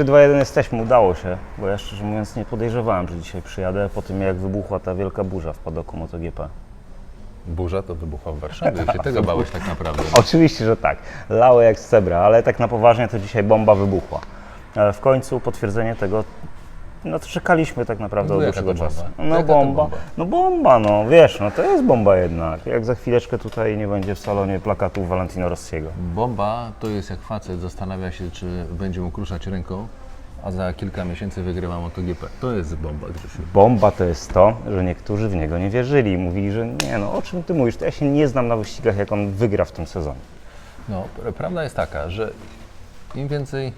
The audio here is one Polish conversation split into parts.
3, 2, 1 jesteśmy, udało się. Bo ja szczerze mówiąc nie podejrzewałem, że dzisiaj przyjadę po tym jak wybuchła ta wielka burza w padoku MotoGP. Burza to wybuchła w Warszawie. się tego bałeś tak naprawdę. Oczywiście, że tak. Lało jak z cebra, ale tak na poważnie to dzisiaj bomba wybuchła. W końcu potwierdzenie tego, no to czekaliśmy tak naprawdę No od dłuższego czasu. No bomba, bomba? no bomba, no wiesz, no to jest bomba jednak. Jak za chwileczkę tutaj nie będzie w salonie plakatów Valentino Rossiego. Bomba to jest jak facet zastanawia się, czy będzie mógł ruszać ręką, a za kilka miesięcy wygrywa MotoGP. To jest bomba, Grzesiu. Bomba to jest to, że niektórzy w niego nie wierzyli. Mówili, że nie no, o czym ty mówisz, to ja się nie znam na wyścigach, jak on wygra w tym sezonie. No, pr- prawda jest taka, że im więcej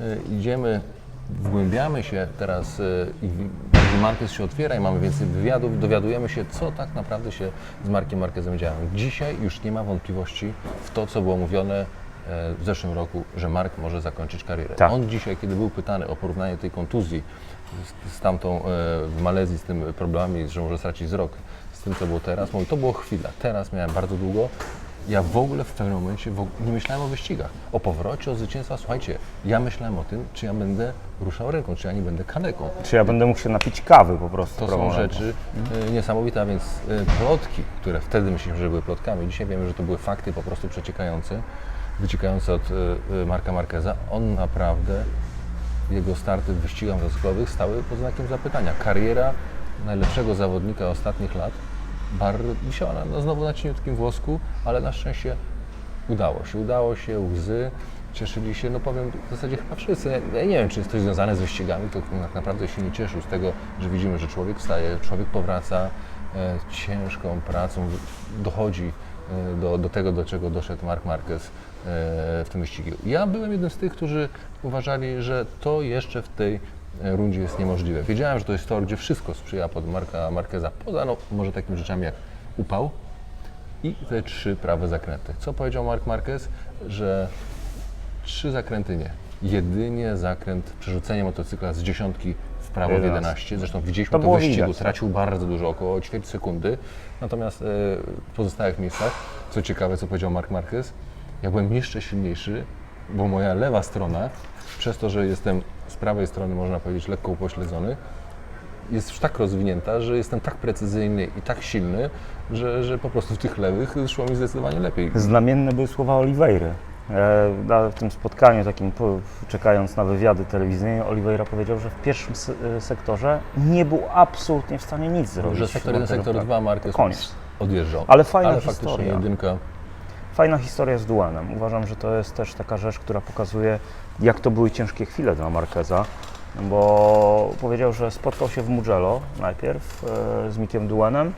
y, idziemy, wgłębiamy się teraz y, i Marquez się otwiera i mamy więcej wywiadów, dowiadujemy się, co tak naprawdę się z Markiem Marquezem działo. Dzisiaj już nie ma wątpliwości w to, co było mówione w zeszłym roku, że Mark może zakończyć karierę. Tak. On dzisiaj, kiedy był pytany o porównanie tej kontuzji z, z tamtą e, w Malezji, z tym problemami, że może stracić wzrok, z tym, co było teraz, mówi, to było chwila. Teraz miałem bardzo długo. Ja w ogóle w pewnym momencie nie myślałem o wyścigach, o powrocie, o zwycięstwa. Słuchajcie, ja myślałem o tym, czy ja będę ruszał ręką, czy ja nie będę kaneką. Czy ja będę mógł się napić kawy po prostu To są rzeczy y, niesamowite, a więc plotki, które wtedy myśleliśmy, że były plotkami, dzisiaj wiemy, że to były fakty po prostu przeciekające, wyciekające od y, y, Marka Marqueza. On naprawdę, jego starty w wyścigach rozkładowych stały pod znakiem zapytania. Kariera najlepszego zawodnika ostatnich lat bar wisiała na, no, znowu na cieniutkim włosku, ale na szczęście udało się, udało się, łzy, cieszyli się, no powiem w zasadzie chyba wszyscy. Ja, nie wiem, czy jest to związane z wyścigami, to tak naprawdę się nie cieszył z tego, że widzimy, że człowiek wstaje, człowiek powraca e, ciężką pracą, dochodzi e, do, do tego, do czego doszedł Mark Marquez w tym wyścigu. Ja byłem jednym z tych, którzy uważali, że to jeszcze w tej e, rundzie jest niemożliwe. Wiedziałem, że to jest tor, gdzie wszystko sprzyja pod Marka Marqueza, poza no, może takimi rzeczami jak upał, i te trzy prawe zakręty. Co powiedział Mark Marquez? Że trzy zakręty nie. Jedynie zakręt, przerzucenie motocykla z dziesiątki w prawo w 11. 11. Zresztą widzieliśmy To w wyścigu, widać, tak. stracił bardzo dużo, około ćwierć sekundy. Natomiast e, w pozostałych miejscach, co ciekawe, co powiedział Mark Marquez, ja byłem jeszcze silniejszy, bo moja lewa strona, przez to, że jestem z prawej strony, można powiedzieć, lekko upośledzony, jest już tak rozwinięta, że jestem tak precyzyjny i tak silny, że, że po prostu w tych lewych szło mi zdecydowanie lepiej. Znamienne były słowa Oliveira. E, na tym spotkaniu takim, czekając na wywiady telewizyjne, Oliveira powiedział, że w pierwszym e, sektorze nie był absolutnie w stanie nic zrobić. Że sektor 1, sektor 2 Marquez Koniec. odjeżdżał. Ale fajna Ale faktycznie historia. jedynka. Fajna historia z Duanem. Uważam, że to jest też taka rzecz, która pokazuje, jak to były ciężkie chwile dla Marqueza, bo powiedział, że spotkał się w Mugello najpierw e, z Mikiem Duanem,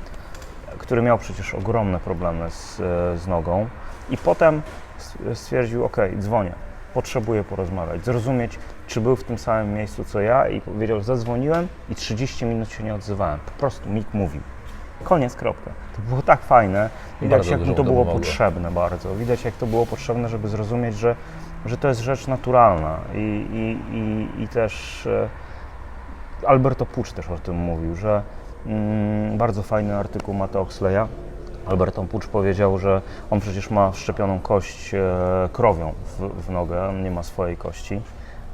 który miał przecież ogromne problemy z, e, z nogą i potem stwierdził, ok, dzwonię, potrzebuję porozmawiać, zrozumieć, czy był w tym samym miejscu co ja i powiedział, zadzwoniłem i 30 minut się nie odzywałem. Po prostu Mik mówił. Koniec, kropka. To było tak fajne. Widać, jak to było potrzebne bardzo. Widać, jak to było potrzebne, żeby zrozumieć, że, że to jest rzecz naturalna. I, i, i, i też e, Alberto Pucz też o tym mówił, że mm, bardzo fajny artykuł Mata Oxleya. Alberto Pucz powiedział, że on przecież ma wszczepioną kość e, krowią w, w nogę, nie ma swojej kości.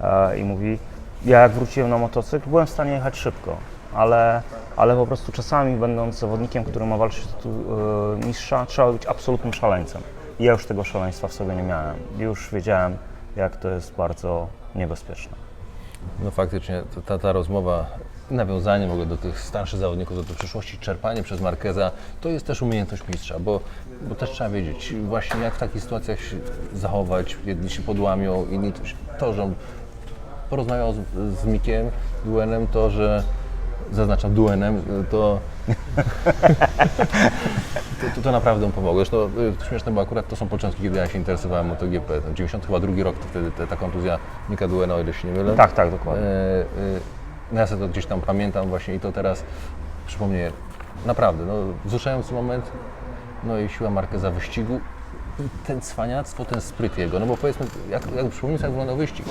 E, I mówi, ja jak wróciłem na motocykl, byłem w stanie jechać szybko, ale, ale po prostu czasami będąc zawodnikiem, który ma walczyć o e, mistrza, trzeba być absolutnym szaleńcem. I ja już tego szaleństwa w sobie nie miałem. Już wiedziałem, jak to jest bardzo niebezpieczne. No faktycznie ta, ta rozmowa, nawiązanie w ogóle do tych starszych zawodników, do tej przyszłości, czerpanie przez Markeza, to jest też umiejętność mistrza, bo, bo też trzeba wiedzieć właśnie jak w takich sytuacjach się zachować, jedni się podłamią, inni to, że porozmawiał z, z Mikiem Duenem, to, że zaznaczam Duenem, to to, to, to naprawdę mu pomogło. Zresztą y, śmieszne, bo akurat to są początki, kiedy ja się interesowałem MotoGP. Ten 90 chyba drugi rok, to wtedy ta, ta kontuzja Nika Duena, o ile się nie mylę. Tak, tak, dokładnie. E, e, ja sobie to gdzieś tam pamiętam właśnie i to teraz przypomnę, naprawdę, no, wzruszający moment, no i siła Marqueza wyścigu, i ten cwaniactwo, ten spryt jego, no bo powiedzmy, jak, jak sobie, jak wyglądał wyścig.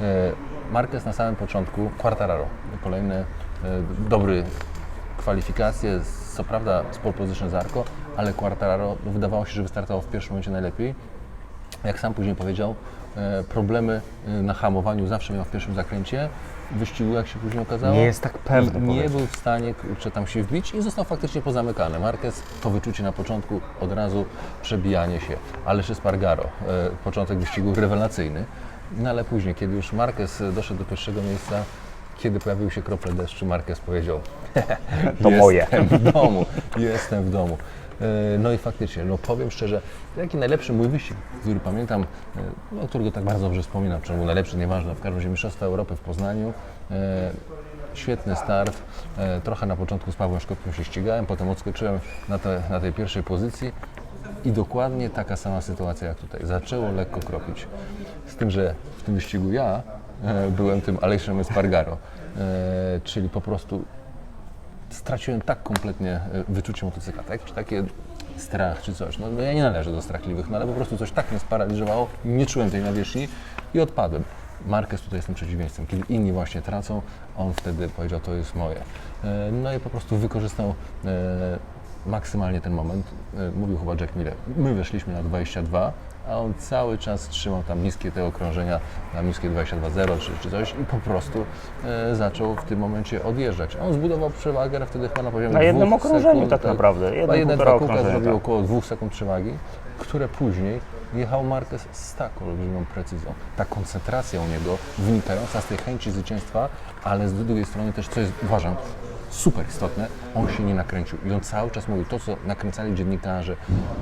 E, Marquez na samym początku, Quartararo, kolejny dobry kwalifikacje, co prawda z pole position z Arco, ale Quartararo no, wydawało się, że wystartował w pierwszym momencie najlepiej. Jak sam później powiedział, e, problemy e, na hamowaniu zawsze miał w pierwszym zakręcie. W wyścigu, jak się później okazało, Nie jest tak pewny, nie, był w stanie kurczę, tam się wbić i został faktycznie pozamykany. Marquez to wyczucie na początku, od razu przebijanie się. Ależ Espargaro, e, początek wyścigu rewelacyjny. No ale później, kiedy już Marquez doszedł do pierwszego miejsca, kiedy pojawiły się krople deszczu, Marquez powiedział To moje. Jestem w domu, jestem w domu. E, No i faktycznie, no powiem szczerze, jaki najlepszy mój wyścig, który pamiętam, e, no, którego tak bardzo dobrze wspominam, czy był najlepszy, nieważne, w każdym razie Mistrzostwa Europy w Poznaniu. E, Świetny start, trochę na początku z Pawłem Szkopkiem się ścigałem, potem odskoczyłem na, te, na tej pierwszej pozycji i dokładnie taka sama sytuacja jak tutaj. Zaczęło lekko kropić. Z tym, że w tym wyścigu ja byłem tym Alejszem Espargaro, e, czyli po prostu straciłem tak kompletnie e, wyczucie motocykla, tak? Czy takie strach czy coś. No, ja nie należę do strachliwych, no ale po prostu coś tak mnie sparaliżowało, nie czułem tej nawierzchni i odpadłem. Marquez tutaj jestem przeciwieństwem. Kiedy inni właśnie tracą, on wtedy powiedział, to jest moje. E, No i po prostu wykorzystał e, maksymalnie ten moment. E, Mówił chyba Jack Miller. My weszliśmy na 22, a on cały czas trzymał tam niskie te okrążenia, na niskie 22.0 czy, czy coś i po prostu e, zaczął w tym momencie odjeżdżać. On zbudował przewagę, ale wtedy chyba na poziomie Na jednym okrążeniu sekund, tak naprawdę, Chyba jedno, jeden, dwa kółka zrobił tak. około dwóch sekund przewagi, które później jechał Marquez z taką olbrzymią precyzją. Ta koncentracja u niego wynikająca z tej chęci zwycięstwa, ale z drugiej strony też, co jest, uważam, super istotne, on się nie nakręcił. I on cały czas mówił to, co nakręcali dziennikarze,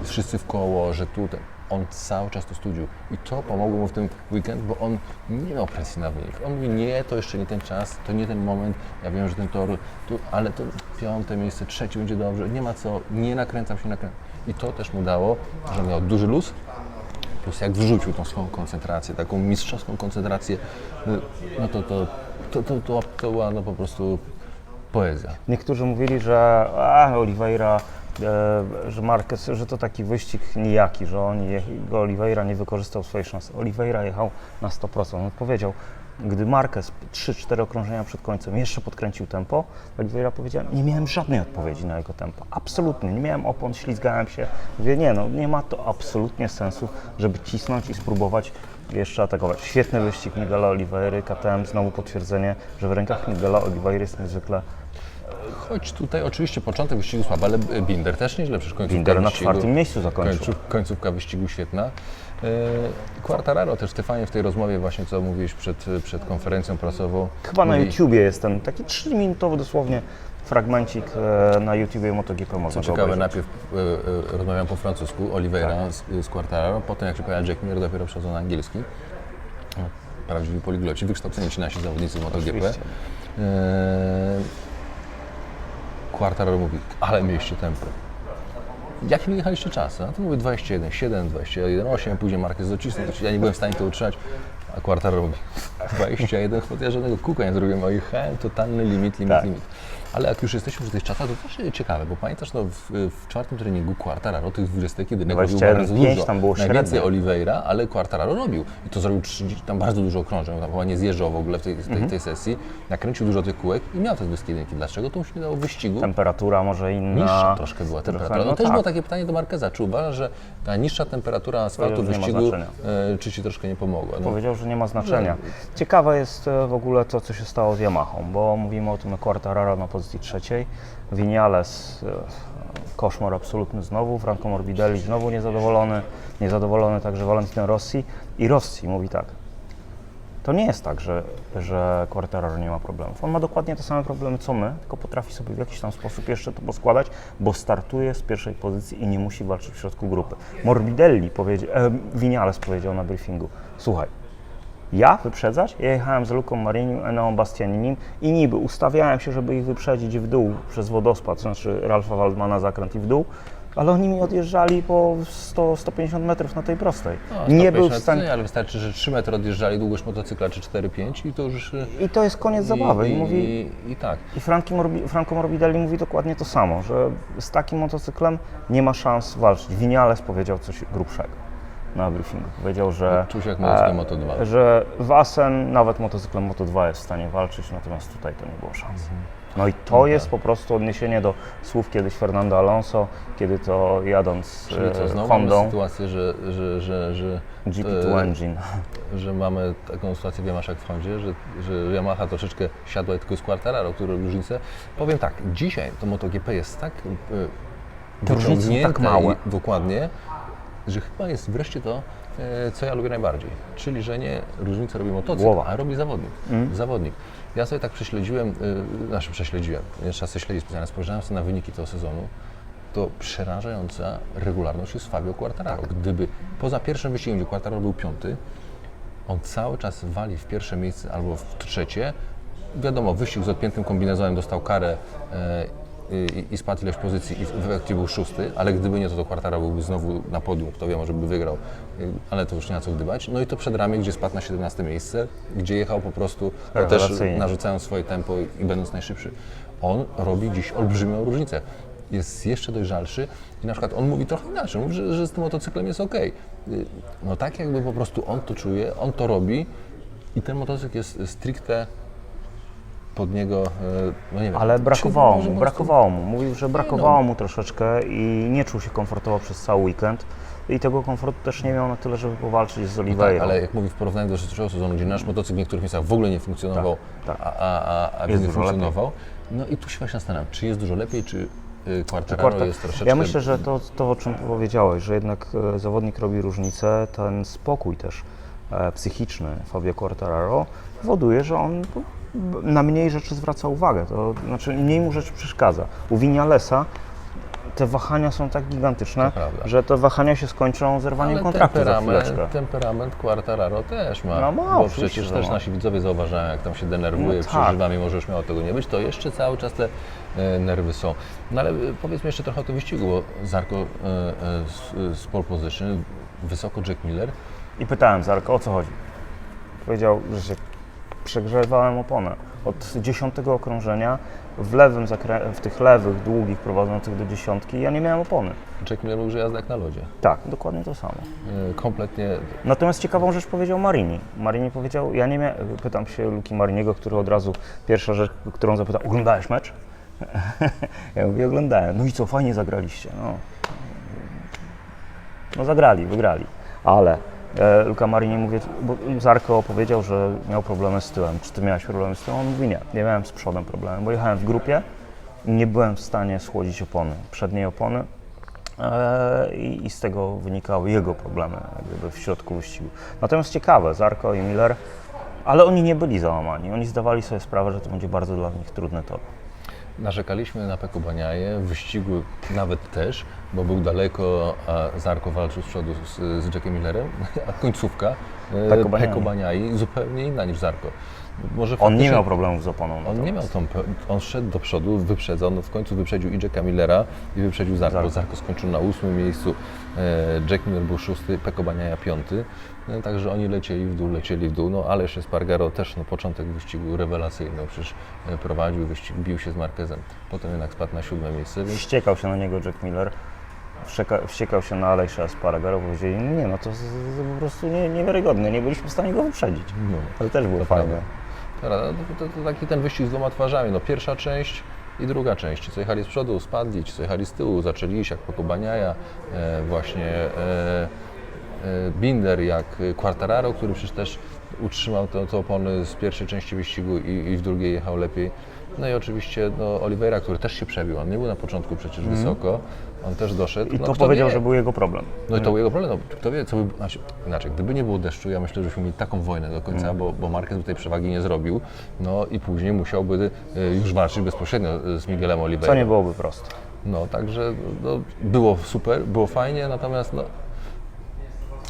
wszyscy w koło, że tu ten. On cały czas to studił i to pomogło mu w tym weekend, bo on nie miał presji na wynik. On mówi, nie, to jeszcze nie ten czas, to nie ten moment, ja wiem, że ten tor, tu, ale to piąte miejsce, trzecie będzie dobrze, nie ma co, nie nakręcam się, nakręcam. I to też mu dało, że miał duży luz, plus jak wrzucił tą swoją koncentrację, taką mistrzowską koncentrację, no to to, to, to, to, to była no po prostu poezja. Niektórzy mówili, że a, Oliveira, e, że Marquez, że to taki wyścig nijaki, że on go Oliveira nie wykorzystał swojej szansy. Oliveira jechał na 100%. On powiedział, gdy Marquez 3-4 okrążenia przed końcem jeszcze podkręcił tempo, Oliveira powiedział, nie miałem żadnej odpowiedzi na jego tempo. Absolutnie, nie miałem opon, ślizgałem się. Mówię, nie no, nie ma to absolutnie sensu, żeby cisnąć i spróbować jeszcze atakować. Świetny wyścig Miguela Oliveira, KTM, znowu potwierdzenie, że w rękach Miguela Oliveira jest niezwykle Choć tutaj oczywiście początek wyścigu słaby, ale Binder też nieźle, przecież końcówka Binder na wyścigu, czwartym miejscu zakończył. końców, końcówka wyścigu świetna. E, Quartararo też Stefanie w tej rozmowie właśnie, co mówiłeś przed, przed konferencją prasową. Chyba na mówi- YouTubie jest ten taki 3-minutowy dosłownie fragmencik e, na YouTubie MotoGP można Co ciekawe, obejrzeć. najpierw e, e, rozmawiam po francusku, Oliveira z, z Quartararo, potem jak się pojawia Jack Mir, dopiero przechodzą na angielski. No, Prawdziwi poligloci, wykształceni ci nasi zawodnicy w MotoGP. E, Quartararo mówi, ale mieliście tempo. Jakie jechaliście czasy? A to mówię 21, 7, 21, 8, później Marquez docisnął, ja nie byłem w stanie to utrzymać. A Quartararo mówi, 21, choć ja żadnego kółka nie zrobiłem, a jechałem totalny limit, limit, Tak. limit. Ale jak już jesteśmy przy tych czasach, to też ciekawe, bo pamiętasz, no, w, w czwartym treningu Quartararo tych 20 jedynek robił 21, bardzo 5 dużo. tam było Najwięcej średnio. Oliveira, ale Quartararo robił. I to zrobił 30, tam bardzo dużo okrążeń, tam chyba nie zjeżdżał w ogóle w tej, tej, Mhm. tej sesji. Nakręcił dużo tych kółek i miał te 20 jedynki. Dlaczego? To mu się nie dało wyścigu. Temperatura może inna. Niższa troszkę była temperatura. no No, też tak. było takie pytanie do Markeza, czy uważasz, że ta niższa temperatura asfaltu Powiedział, wyścigu, e, czy Ci troszkę nie pomogła? No, Powiedział, że nie ma znaczenia. Ciekawe jest e, w ogóle to, co się stało z Yamahą, bo mówimy o tym Quartararo na pozycji trzeciej, Vinales, e, koszmar absolutny znowu, Franco Morbidelli znowu niezadowolony, niezadowolony także Valentino Rossi i Rossi mówi tak, to nie jest tak, że, że Quartararo nie ma problemów. On ma dokładnie te same problemy co my, tylko potrafi sobie w jakiś tam sposób jeszcze to poskładać, bo startuje z pierwszej pozycji i nie musi walczyć w środku grupy. Morbidelli powiedział, e, Vinales powiedział na briefingu, słuchaj, ja wyprzedzać? Ja jechałem z Luką Marini, Eneą Bastianinim i niby ustawiałem się, żeby ich wyprzedzić w dół przez wodospad, znaczy Ralfa Waldmana zakręt i w dół, ale oni mi odjeżdżali po 100-150 metrów na tej prostej. no, nie był w 150, stanie... nie, ale wystarczy, że 3 metry odjeżdżali długość motocykla, czy 4-5 i to już... e, I to jest koniec zabawy. I, i, mówi, i, i tak. I Franki Morbi, Franco Morbidelli mówi dokładnie to samo, że z takim motocyklem nie ma szans walczyć. Vinales powiedział coś grubszego. Na briefingu. Powiedział, że, Czuł się jak motocyklem e, Moto2. że Wasen nawet motocyklem Moto2 jest w stanie walczyć, natomiast tutaj to nie było szans. Mhm. No i to jest po prostu odniesienie do słów kiedyś Fernando Alonso, kiedy to jadąc Czyli co, e, znowu mamy Hondą, sytuację, że, że, że, że, GP2 e, Engine. że mamy taką sytuację w Yamaha jak w Hondzie, że, że Yamaha troszeczkę siadła i tylko z Quartararo, który robi różnicę. Powiem tak, dzisiaj to MotoGP jest tak e, Te różnice są wyciągnięte tak małe. i dokładnie, że chyba jest wreszcie to, e, co ja lubię najbardziej. Czyli, że nie różnicę robi motocykl, Głowa. a robi zawodnik. Zawodnik. Ja sobie tak prześledziłem, e, znaczy prześledziłem, trzeba sobie śledzić specjalnie, spojrzałem sobie na wyniki tego sezonu, to przerażająca regularność jest Fabio Quartararo. Gdyby poza pierwszym wyścigiem, gdzie Quartararo był piąty, on cały czas wali w pierwsze miejsce albo w trzecie. Wiadomo, wyścig z odpiętym kombinezonem dostał karę e, i, i spadł ileś pozycji i w efekcie był szósty, ale gdyby nie to, to Quartararo byłby znowu na podium, kto wie, może by wygrał, y, ale to już nie ma co gdybać. No i to przed ramię, gdzie spadł na 17 miejsce, gdzie jechał po prostu no, też narzucając swoje tempo i będąc najszybszy. On robi dziś olbrzymią różnicę. Jest jeszcze dojrzalszy i na przykład on mówi trochę inaczej, mówi, że, że z tym motocyklem jest ok. No tak jakby po prostu on to czuje, on to robi i ten motocykl jest stricte pod niego, e, no nie wiem. Ale brakowało mu, brakowało mu. Mówił, że brakowało no. mu troszeczkę i nie czuł się komfortowo przez cały weekend. I tego komfortu też nie miał na tyle, żeby powalczyć z No Oliveira. tak, ale jak mówi w porównaniu do zeszłego sezonu, gdzie nasz motocykl w niektórych miejscach w ogóle nie funkcjonował, Tak, tak. a, a, a, dużo funkcjonował. No i tu się właśnie zastanawiam, czy jest dużo lepiej, czy Quartararo Quarta- jest troszeczkę... Ja myślę, że to, to, o czym powiedziałeś, że jednak e, zawodnik robi różnicę, ten spokój też e, psychiczny Fabio Quartararo powoduje, że on na mniej rzeczy zwraca uwagę, to znaczy mniej mu rzeczy przeszkadza. U Vinalesa te wahania są tak gigantyczne, To że te wahania się skończą zerwaniem Ale kontraktu za temperament, chwileczkę. temperament Quartararo też ma, No ma, bo przecież też ma. nasi widzowie zauważają, jak tam się denerwuje, No tak. przeżywa, mimo że już miało tego nie być, to jeszcze cały czas te e, nerwy są. No ale e, powiedzmy jeszcze trochę o tym wyścigu, bo Zarko e, z, z pole position, wysoko Jack Miller, I pytałem Zarka, o co chodzi. Powiedział, że się przegrzewałem oponę. Od dziesiątego okrążenia w lewym w tych lewych, długich, prowadzących do dziesiątki, ja nie miałem opony. Jack Miller mówił, że jazda jak na lodzie. Tak, dokładnie to samo. E, kompletnie Natomiast ciekawą rzecz powiedział Marini. Marini powiedział, ja nie miałem, pytam się Luki Mariniego, który od razu, pierwsza rzecz, którą zapytał, oglądałeś mecz? ja mówię, oglądałem. No i co, fajnie zagraliście. No, no zagrali, wygrali. Ale Luka Marini mówi, bo Zarko powiedział, że miał problemy z tyłem. Czy ty miałeś problemy z tyłem? On mówi, nie, nie miałem z przodem problemu, bo jechałem w grupie nie byłem w stanie schłodzić opony, przedniej opony. E, I, I z tego wynikały jego problemy jak gdyby w środku wyścigu. Natomiast ciekawe, Zarko i Miller, ale oni nie byli załamani. Oni zdawali sobie sprawę, że to będzie bardzo dla nich trudny tor. Narzekaliśmy na Peko Baniaje, w wyścigu nawet też, bo był daleko, a Zarko walczył z przodu z, z Jackiem Millerem, a końcówka e. Peko Baniai zupełnie inna niż Zarko. Może On nie miał problemów z oponą. On nie miał tą, on szedł do przodu, wyprzedzał, no w końcu wyprzedził i Jacka Millera i wyprzedził Zarko. Zarko. Zarko skończył na ósmym miejscu, e, Jack Miller był szósty, Peko Baniaja piąty. No, także oni lecieli w dół, lecieli w dół. No Alesz Espargaro też no, początek wyścigu rewelacyjny, no, przecież e, prowadził wyścig, bił się z Marquezem. Potem jednak spadł na siódme miejsce, więc Wściekał się na niego Jack Miller, wścieka, wściekał się na Alejsza Espargaro, powiedzieli, nie no to, z, z, po prostu nie, niewiarygodne, nie byliśmy w stanie go wyprzedzić. no, Ale też było To fajne. prawda. Dobra, no to, to, to taki ten wyścig z dwoma twarzami. No, pierwsza część i druga część. Ci, co jechali z przodu, spadli, ci, co jechali z tyłu, zaczęli iść jak Pokobaniaja, e, właśnie e, e, Binder, jak Quartararo, który przecież też utrzymał te, te opony z pierwszej części wyścigu i, i w drugiej jechał lepiej. No i oczywiście no, Oliveira, który też się przebił. On nie był na początku przecież wysoko, on też doszedł. Mhm. I no, to powiedział, wie? że był jego problem. No i to był jego problem. No, kto wie, co by, znaczy, inaczej, gdyby nie było deszczu, ja myślę, że byśmy mieli taką wojnę do końca, Mm. bo, bo Marquez tutaj przewagi nie zrobił. No i później musiałby y, już walczyć bezpośrednio y, z Miguelem Oliveira. Co nie byłoby proste. No, także no, było super, było fajnie, natomiast no,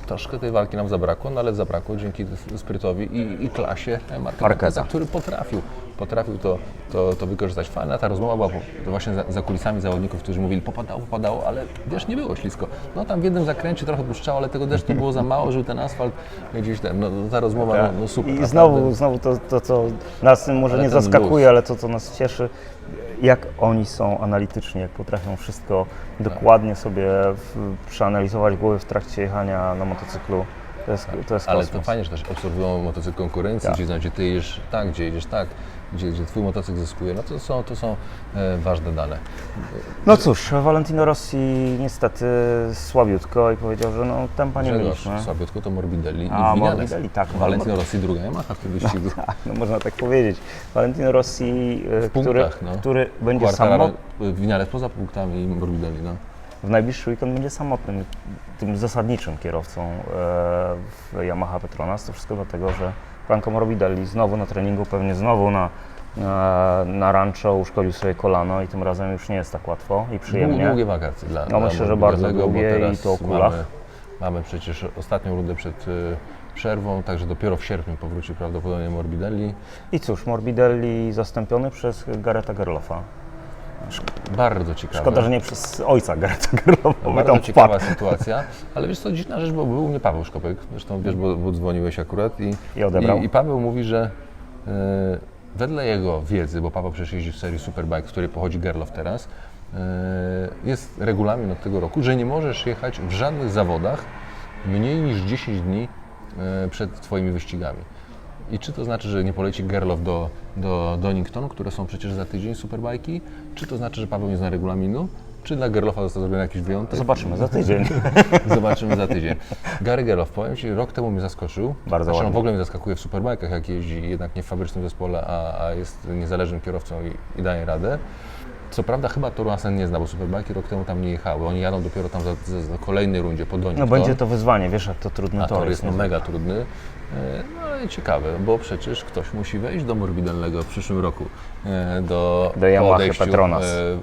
troszkę tej walki nam zabrakło, no ale zabrakło dzięki sprytowi i, i klasie Marka Marqueza. który potrafił potrafił to, to, to wykorzystać. Fajna ta rozmowa była właśnie za, za kulisami zawodników, którzy mówili, popadało, popadało, ale wiesz, nie było ślisko. No tam w jednym zakręcie trochę puszczało, ale tego deszczu było za mało, żeby ten asfalt gdzieś ten, no ta rozmowa, no, no super. I naprawdę. znowu, znowu to, to, co nas może Ale nie zaskakuje, luz. ale to, co nas cieszy, jak oni są analityczni, jak potrafią wszystko dokładnie sobie w, przeanalizować w głowie w trakcie jechania na motocyklu. To jest, to jest Ale to fajnie, że też obserwują motocykl konkurencji, Tak. gdzie, znaczy, ty jedziesz tak, gdzie jedziesz tak, gdzie, gdzie twój motocykl zyskuje. No to są, to są e, ważne dane. No cóż, Valentino Rossi niestety słabiutko i powiedział, że no tempa nie Grzegorz, mieliśmy. słabiutko to Morbidelli A, i. Morbidelli, tak. Valentino Rossi druga Yamaha w tym wyścigu. Tak, no można tak powiedzieć. Valentino Rossi, e, który, punktach, no. który będzie samotny, Vinales poza punktami Morbidelli, no. w najbliższy weekend będzie samotnym, tym zasadniczym kierowcą e, w Yamaha Petronas. To wszystko dlatego, że Franco Morbidelli znowu na treningu, pewnie znowu na, na, na rancho uszkodził sobie kolano i tym razem już nie jest tak łatwo i przyjemnie. Długie wakacje dla No dla myślę, że bardzo długie i to o kulach. Mamy, mamy przecież ostatnią rundę przed y, przerwą, także dopiero w sierpniu powróci prawdopodobnie Morbidelli. I cóż, Morbidelli zastąpiony przez Gareta Gerloffa. Bardzo ciekawe. Szkoda, że nie przez ojca Gareta by Bardzo ciekawa sytuacja, ale wiesz co, dziwna rzecz, bo był u mnie Paweł Szkopek, zresztą wiesz, bo, bo dzwoniłeś akurat i, I odebrał. i, i Paweł mówi, że e, wedle jego wiedzy, bo Paweł przecież jeździ w serii Superbike, z której pochodzi Gerloff teraz, e, jest regulamin od tego roku, że nie możesz jechać w żadnych zawodach mniej niż 10 dni e, przed Twoimi wyścigami. I czy to znaczy, że nie poleci Gerloff do, do Donington, które są przecież za tydzień superbajki? Czy to znaczy, że Paweł nie zna regulaminu? Czy dla Gerloffa został zrobiony jakiś wyjątek? Zobaczymy za tydzień. Zobaczymy za tydzień. Gary Gerloff, powiem Ci, rok temu mnie zaskoczył. Bardzo Zresztą ładnie. w ogóle mnie zaskakuje w superbajkach, jak jeździ jednak nie w fabrycznym zespole, a, a jest niezależnym kierowcą i, i daje radę. Co prawda chyba Toru Asen nie zna, bo superbajki rok temu tam nie jechały. Oni jadą dopiero tam za, za, za kolejnej rundzie po Donington. No będzie to wyzwanie, wiesz jak to trudny A tor tor jest no, mega trudny, e, no ale ciekawe, bo przecież ktoś musi wejść do Morbidelnego w przyszłym roku e, do, Do Yamaha Petronas. e,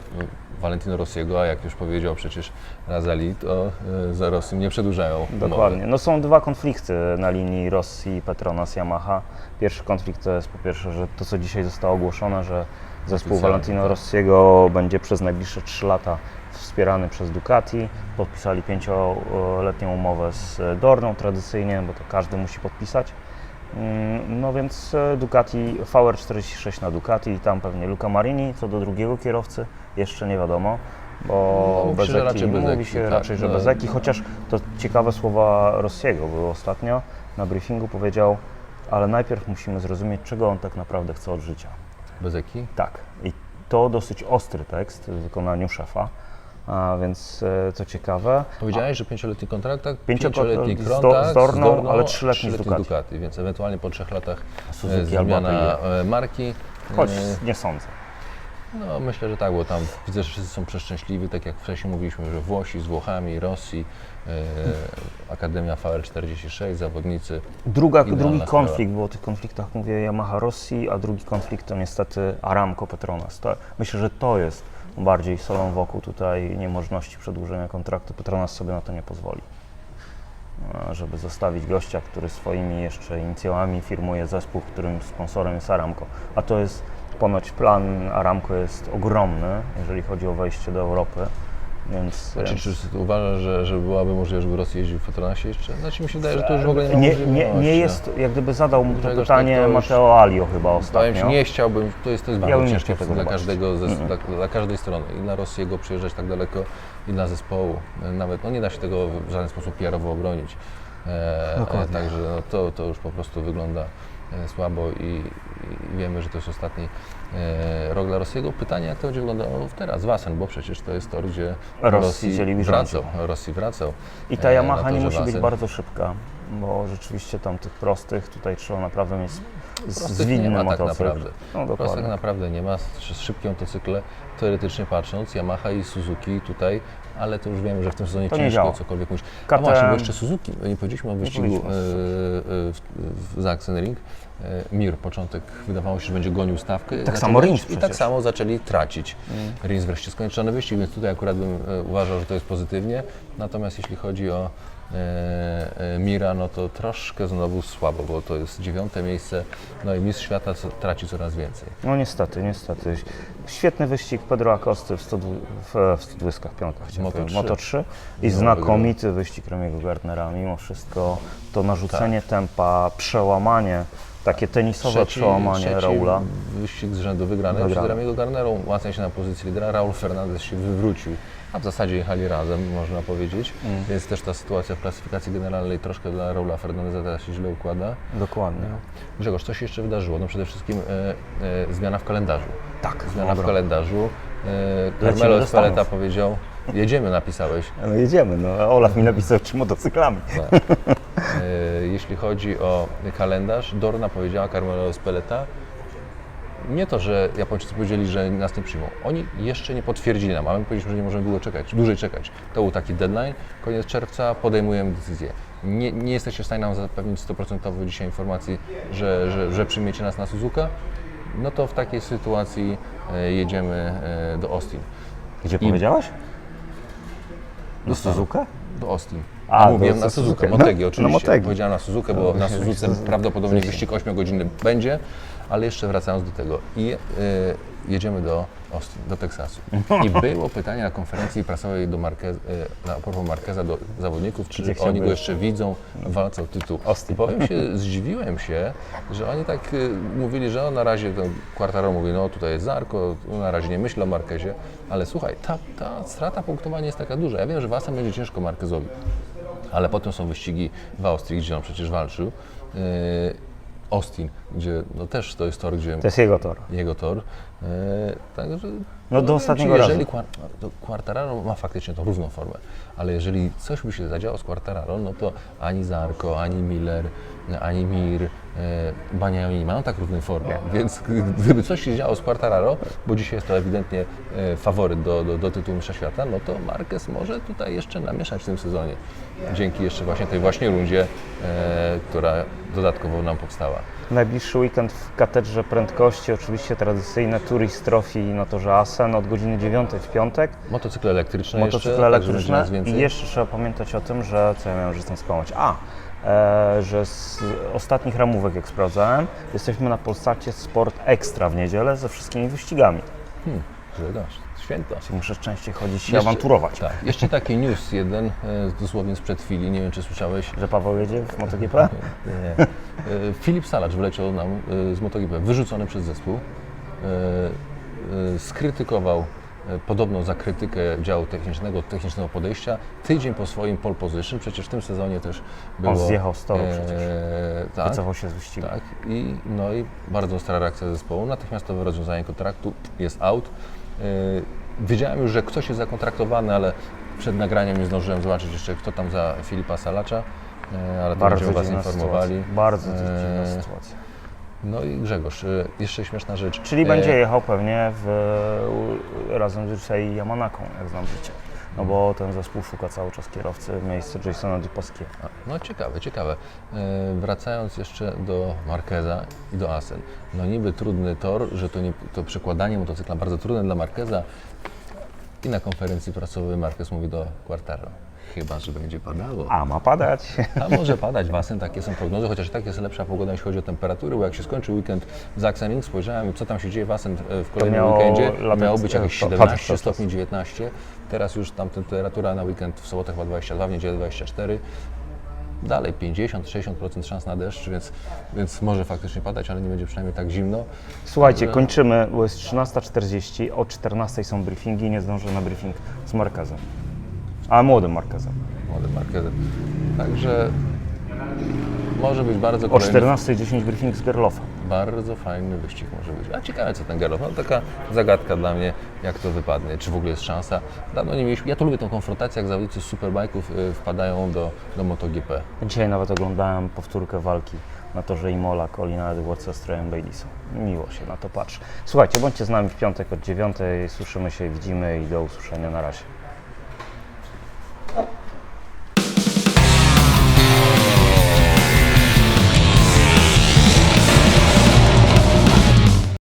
Valentino Rossiego, a jak już powiedział przecież Razali, to e, za Rossim nie przedłużają Dokładnie. umowy. No są dwa konflikty na linii Rosji, Petronas, Yamaha. Pierwszy konflikt to jest po pierwsze, że to co dzisiaj zostało ogłoszone, że zespół Valentino tak. Rossiego będzie przez najbliższe 3 lata wspierany przez Ducati. Podpisali pięcioletnią umowę z Dorną tradycyjnie, bo to każdy musi podpisać. Mm, No więc e, Ducati, VR46 na Ducati i tam pewnie Luca Marini. Co do drugiego kierowcy jeszcze nie wiadomo, bo No, mówi się, że Bezeki, raczej mówi się tak, raczej, że no. Bezeki, chociaż to ciekawe słowa Rossiego były ostatnio na briefingu, powiedział, ale najpierw musimy zrozumieć, czego on tak naprawdę chce od życia. Bezeki? Tak, i to dosyć ostry tekst w wykonaniu szefa, a więc e, co ciekawe, Powiedziałeś, że pięcioletni kontrakt, tak? Pięcio- pięcioletni kontrakt z Dorną, ale trzyletni z Ducati. Ducati, więc ewentualnie po trzech latach Suzuki e, zmiana e, marki. choć nie sądzę. No myślę, że tak, bo tam widzę, że wszyscy są przeszczęśliwi, tak jak wcześniej mówiliśmy, że Włosi z Włochami, Rosji, e, Akademia VR46, zawodnicy. Druga, Idealna drugi sprawa. konflikt, bo o tych konfliktach mówię Yamaha Rosji, a drugi konflikt to niestety Aramco Petronas. To, myślę, że to jest bardziej solą wokół tutaj niemożności przedłużenia kontraktu. Petronas sobie na to nie pozwoli. E, Żeby zostawić gościa, który swoimi jeszcze inicjałami firmuje zespół, którym sponsorem jest Aramco. A to jest ponoć plan Aramco jest ogromny, jeżeli chodzi o wejście do Europy. Więc, Znaczy, czy uważasz, że, że byłaby możliwość, żeby Rosja jeździł w Petronasie jeszcze? Znaczy mi się wydaje, że to już w ogóle nie ma nie, nie, nie jest, jak gdyby zadał mu to pytanie tak to Mateo Alio chyba ostatnio. Ci, nie chciałbym, to jest, to jest Ja bardzo ciężkie tego dla, zobaczyć. każdego ze, dla, dla każdej strony. I dla Rosjiego przyjeżdżać tak daleko, i dla zespołu. Nawet, no nie da się tego w żaden sposób PR-owo obronić. E, e, także no, to, to już po prostu wygląda słabo i, i wiemy, że to jest ostatni e, rok dla Rosjiego. Pytanie, jak to będzie wyglądało teraz, Wasen, bo przecież to jest tor, gdzie Rosji dzieli wracał. Rosji wracał. I ta e, Yamaha nie musi być Wasen. bardzo szybka, bo rzeczywiście tam tych prostych tutaj trzeba naprawdę mieć z- zwinny nie ma tak motocykl. naprawdę. No Prostych dokładnie. naprawdę nie ma. Sz- Szybkie motocykle, teoretycznie patrząc, Yamaha i Suzuki tutaj, ale to już wiemy, że w tym sezonie To ciężko cokolwiek mówić. A KTM właśnie, bo jeszcze Suzuki, nie powiedzieliśmy o wyścigu e, e, w, w Sachsenring. E, Mir, początek wydawało się, że będzie gonił stawkę. Zaczęli samo Rins I tak samo zaczęli tracić. Rins wreszcie skończony wyścig, więc tutaj akurat bym uważał, że to jest pozytywnie. Natomiast jeśli chodzi o Mira, no to troszkę znowu słabo, bo to jest dziewiąte miejsce, no i mistrz świata traci coraz więcej. No niestety, niestety. Świetny wyścig Pedro Acosty w, 100, w, w 125 chciałem Moto powiedzieć, 3. Moto 3 i Znowu znakomity wyścig Remiego Gardnera. Mimo wszystko to narzucenie tempa, przełamanie, takie tenisowe przełamanie trzeci Raula. wyścig z rzędu wygrany przez Remiego Garnera, łatwiej się na pozycji lidera, Raul Fernandez się wywrócił, a w zasadzie jechali razem, można powiedzieć, Mm. więc też ta sytuacja w klasyfikacji generalnej troszkę dla Raula Fernandeza teraz się źle układa. Dokładnie. Grzegorz, co się jeszcze wydarzyło? No przede wszystkim e, e, zmiana w kalendarzu. Tak, Zmiana w dobra. kalendarzu. E, Carmelo Espeleta powiedział, jedziemy, napisałeś. No jedziemy, no Olaf mi napisał czy motocyklami. Tak. E, jeśli chodzi o kalendarz, Dorna powiedziała Carmelo Espeleta, nie to, że Japończycy powiedzieli, że nas nie przyjmą. Oni jeszcze nie potwierdzili nam, a my powiedzieliśmy, że nie możemy długo czekać, dłużej czekać. To był taki deadline, koniec czerwca podejmujemy decyzję. Nie, nie jesteście w stanie nam zapewnić 100% dzisiaj informacji, że, że, że przyjmiecie nas na Suzuka, no to w takiej sytuacji e, jedziemy e, do Austin. Gdzie powiedziałeś? Do. Suzuka? Do Austin. A, mówiłem na Suzukę. Motegi No, oczywiście. na Motegi. Powiedziałem na Suzukę, bo na myślałem, Suzuce prawdopodobnie wyścig 8-godzinny będzie, ale jeszcze wracając do tego. I e, jedziemy do do Teksasu. I było pytanie na konferencji prasowej do Marquez, e, na propos Marqueza do zawodników, czy Gdzie oni go jeszcze widzą w walce o tytuł. Austin. Powiem się, zdziwiłem się, że oni tak e, mówili, że o, na razie ten Quartaro mówi, no tutaj jest Zarko, na razie nie myślę o Marquezie, ale słuchaj, ta, ta strata punktowania jest taka duża. Ja wiem, że Wasem będzie ciężko Marquezowi, ale potem są wyścigi w Austrii, gdzie on przecież walczył. Yy, Austin, gdzie no też to jest tor, gdzie To jest jego tor. jego tor. Yy, także No do ostatniego razu. Jeżeli Quar- to Quartararo ma faktycznie tą równą formę, ale jeżeli coś by się zadziało z Quartararo, no to ani Zarko, ani Miller, ani Mir, e, nie mają tak równej formie, więc gdyby coś się działo z Quartararo, bo dzisiaj jest to ewidentnie e, faworyt do, do, do tytułu mistrza świata, no to Marquez może tutaj jeszcze namieszać w tym sezonie. Dzięki jeszcze właśnie tej właśnie rundzie, e, która dodatkowo nam powstała. Najbliższy weekend w katedrze prędkości, oczywiście tradycyjne Tourist Trophy na torze Asen od godziny 9 w piątek. Motocykle elektryczne Motocykle jeszcze, będzie elektryczne więcej. i jeszcze trzeba pamiętać o tym, że, co ja miałem że skłamać, a, e, że z ostatnich ramówek jak sprawdzałem, jesteśmy na Polsacie Sport Extra w niedzielę ze wszystkimi wyścigami. Hmm, Grzegorz, święto. Muszę częściej chodzić i Jeszcze- awanturować. Tak. Jeszcze taki news jeden, e, dosłownie sprzed chwili, nie wiem czy słyszałeś. Że Paweł jedzie w MotoGP? Nie. E, Filip Salacz wyleciał nam e, z MotoGP, wyrzucony przez zespół. E, e, Skrytykował e, podobno za krytykę działu technicznego, technicznego podejścia. Tydzień po swoim pole position, przecież w tym sezonie też było... zjechał z toru przecież. tak, Wycofał się z wyścigu. tak. I, no i bardzo ostra reakcja zespołu. Natychmiastowe rozwiązanie kontraktu jest out. Yy, wiedziałem już, że ktoś jest zakontraktowany, ale przed nagraniem nie zdążyłem zobaczyć jeszcze, kto tam za Filipa Salacza. Yy, ale to będziemy Was dziwna informowali. sytuacja. Bardzo dziwna Eee, sytuacja. No i Grzegorz, yy, jeszcze śmieszna rzecz. Czyli Yy, będzie jechał pewnie w, razem z Jusei Yamanaką, jak znam życie. No bo ten zespół szuka cały czas kierowcy w Jasona Dupaskiego. A, No ciekawe, ciekawe. E, wracając jeszcze do Marqueza i do Asen. No niby trudny tor, że to, nie, to przekładanie motocykla bardzo trudne dla Marqueza. I na konferencji prasowej Marquez mówi do Quartaro. Chyba, że będzie padało. A ma padać. A może padać w Asen, takie są prognozy, chociaż tak jest lepsza pogoda, jeśli chodzi o temperatury, bo jak się skończył weekend w Sachsenring, spojrzałem, co tam się dzieje w Asen e, w kolejnym miało weekendzie, latać- miało być jakieś to- padać 17 cały czas. stopni, 19, teraz już tam temperatura na weekend w sobotę chyba 22, w niedzielę 24, dalej 50-60% szans na deszcz, więc, więc może faktycznie padać, ale nie będzie przynajmniej tak zimno. Słuchajcie, kończymy, bo jest 13.40, o 14.00 są briefingi, nie zdążę na briefing z Markezem. A młodym Markezem. Młody Marquez. Także może być bardzo O kolejny 14.10 briefing z Gerlofa. Bardzo fajny wyścig może być. A ciekawe co ten Gerlof. No taka zagadka dla mnie, jak to wypadnie, czy w ogóle jest szansa. Dawno nie mieliśmy. Ja to lubię tą konfrontację, jak zawodnicy z superbajków y, wpadają do, do MotoGP. Dzisiaj nawet oglądałem powtórkę walki na torze Imola, Colina Edwardsa z Trojem Baylisą. Miło się na to patrzy. Słuchajcie, bądźcie z nami w piątek od 9.00, słyszymy się, widzimy i do usłyszenia na razie.